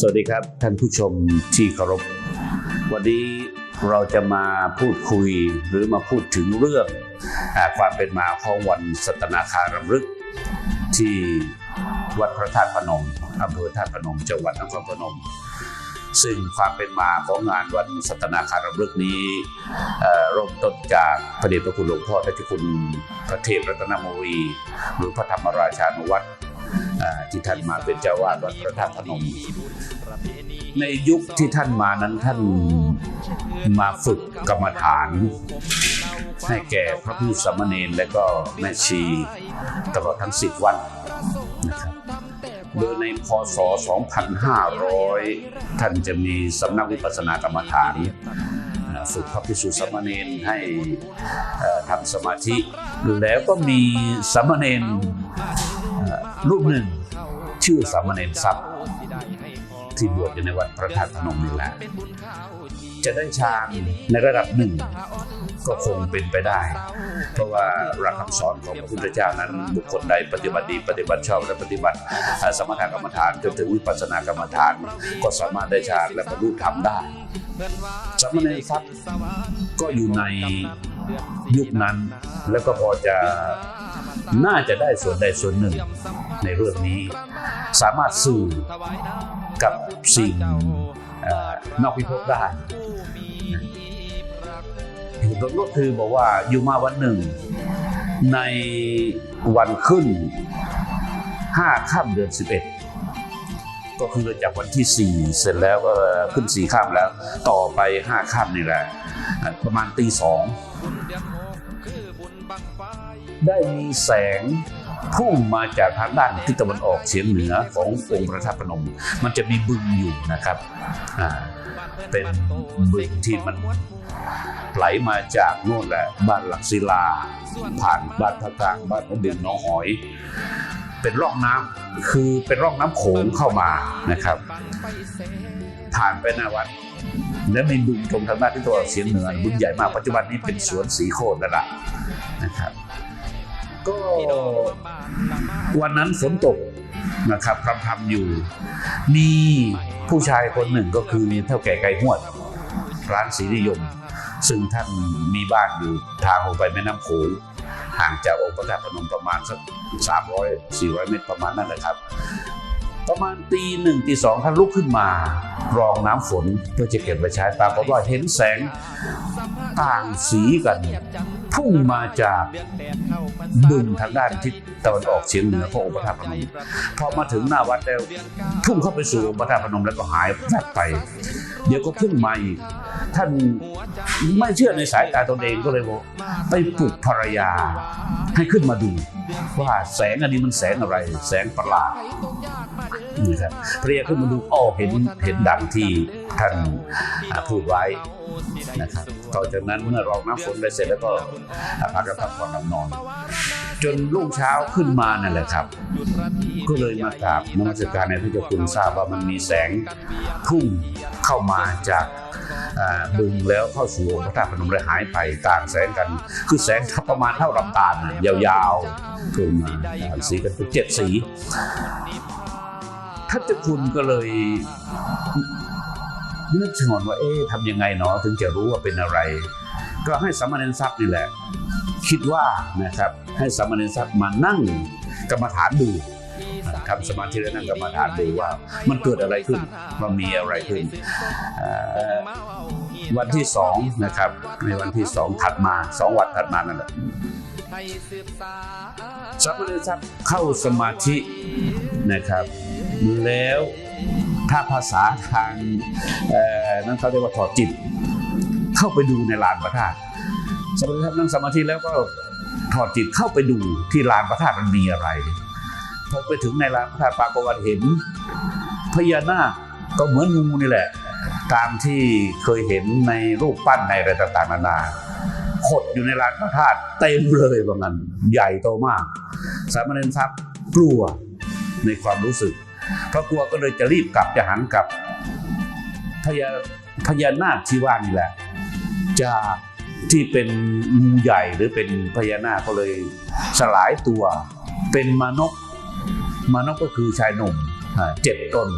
สวัสดีครับ ท่านผู้ชมที่เคารพ วันนี้เราจะมาพูดคุยหรือมาพูดถึงเรื่องอความเป็นมาของวันสัตนาคารำลึก ที่วัดพระธาตุพนมอำเภอธาตุพนมจังหวัดนครพนม ซึ่งความเป็นมาของงานวันสัตนาคารำลึกนี้เอ่อเริ่มต้นจากพระเดชพระคุณหลวงพ่อท่านเจ้าคุณพระเทพรัตนมรีหรือพระธรรมราชานุวัตร ที่ท่านมาเป็นเจ้าวาดวัดพระธาตุพนม ในยุคที่ท่านมานั้นท่านมาฝึกกรรมฐาน ให้แก่พระพิสุสมเณรและก็แม่ชีตลอดทั้งสิบวันนะครับโดยในพศ 2500 ท่านจะมีสำนักวิปัสสนากรรมฐานฝึกพระพิสุสามเณรให้ทำสมาธิ แล้วก็มีสามเณร รูปหนึ่งชื่อสามเณรทรัพย์ที่บวชอยู่ในวัดพระธาตุพนมนี่แหละจะได้ฌานในระดับหนึ่ง ก็คงเป็นไปได้ เพราะว่าหลักคำสอนของพระพุทธเจ้านั้น บุคคลใดปฏิบัติดีปฏิบัติชอบและปฏิบัติสมถกรรมฐานจนถึงวิปัสสนากรรมฐาน ก็สามารถได้ฌานและบรรลุธรรมได้สามเณรทรัพย์ก็อยู่ในยุคนั้นแล้วก็พอจะ น่าจะได้ส่วนใดส่วนหนึ่งในเรื่องนี้ สามารถสื่อกับสิ่งอนอกพิภพได้ก็คือบอกว่าอยู่มาวันหนึ่ง ในวันขึ้นห้าค่ำเดือนสิบเอ็ดก็คือจากวันที่สี่เสร็จแล้วก็ขึ้นสี่ค่ำแล้ว ต่อไปห้าค่ำนี่แหละ ประมาณตีสอง ได้มีแสงพุ่งมาจากทางด้านทิศตะวันออกเฉียงเหนือขององค์พระธาตุพนม มันจะมีบึงอยู่นะครับ เป็นบึงที่มันไหลมาจากโน่นแหละบ้านหลักศิลา ผ่านบ้านพระกลางบ้านพระดึงหน้องหอย เป็นร่องน้ำคือเป็นร่องน้ำโขงเข้ามานะครับ ผ่านไปหน้าวัด และมีบึงตรงทางด้านที่ตะวันออกเฉียงเหนือบึงใหญ่มากปัจจุบันนี้เป็นสวนสีโคตรแล้วล่ะนะครับก็วันนั้นฝนตกนะครับพรำๆอยู่ มีผู้ชายคนหนึ่งก็คือเท่าแก่ไก่หวด ร้านศรีนิยม ซึ่งท่านมีบ้านอยู่ทางลงไปแม่น้ำโขงห่างจากองค์พระธาตุพนมประมาณสักสามร้อยสี่ร้อยเมตรประมาณนั้นแหละครับ ประมาณตีหนึ่งตีสองท่านลุกขึ้นมารองน้ำฝนเพื่อจะเก็บไว้ใช้ปรากฏว่าเห็นแสงต่างสีกันพุ่งมาจากบึงทางด้านทิศตะวันออกเฉียงเหนือขององค์พระธาตุพนมพอมาถึงหน้าวัดแล้วพุ่งเข้าไปสู่องค์พระธาตุพนมแล้วก็หายแวบไป เดี๋ยวก็พุ่งมาอีก ท่านไม่เชื่อในสายตาตนเองก็เลยบอกไปปลุกภรรยาให้ขึ้นมาดูว่าแสงอันนี้มันแสงอะไร แสงประหลาดนี่ครับภรรยาขึ้นมาดูอ้อเห็นเห็นดังที่ท่านพูดไว้นะครับต่อจากนั้นเมื่อรองน้ำฝนได้เสร็จแล้วก็พากันพักผ่อนหลับนอน จนรุ่งเช้าขึ้นมานั่นแหละครับ ก็เลยมากราบนมัสการในพระเจ้าคุณทราบว่ามันมีแสงพุ่งเข้ามาจาก บึงแล้วเข้าสู่องค์พระธาตุพนมและหายไปต่างแสงกัน คือแสงประมาณเท่าลำตาลยาวๆขึ้นมาต่างสีกันเป็นเจ็ดสีท่านเจ้าคุณก็เลยนึกชงนว่าเอ๊ะทำยังไงเนาะถึงจะรู้ว่าเป็นอะไร ก็ให้สามเณรทรัพย์นี่แหละ คิดว่านะครับให้สามเณรทรัพย์มานั่งกรรมฐานดู ทำสมาธิและนั่งกรรมฐานดูว่ามันเกิดอะไรขึ้นมันมีอะไรขึ้นวันที่สองนะครับในวันที่สองถัดมาสองวันถัดมานั่นแหละสามเณรทรัพเข้าสมาธินะครับ แล้วถ้าภาษาทางนั้นเขาเรียกว่าถอดจิต เข้าไปดูในลานพระธาตุสมาธินั่งสมาธิแล้วก็ถอดจิตเข้าไปดูที่ลานพระธาตุมันมีอะไร พอไปถึงในลานพระธาตุปากว่าเห็นพญานาคก็เหมือนงูนี่แหละ ตามที่เคยเห็นในรูปปั้นในอะไรต่างๆนานาขดอยู่ในลานพระธาตุเต็มเลยว่างั้นใหญ่โตมาก สามเณรทรัพย์กลัวในความรู้สึกเพราะกลัวก็เลยจะรีบกลับจะหันกลับพญาพญานาคที่ว่านี่แหละจากที่เป็นงูใหญ่หรือเป็นพญานาคก็เลยสลายตัว เป็นมานก มานกก็คือชายหนุ่มอ่าเจ็ดตน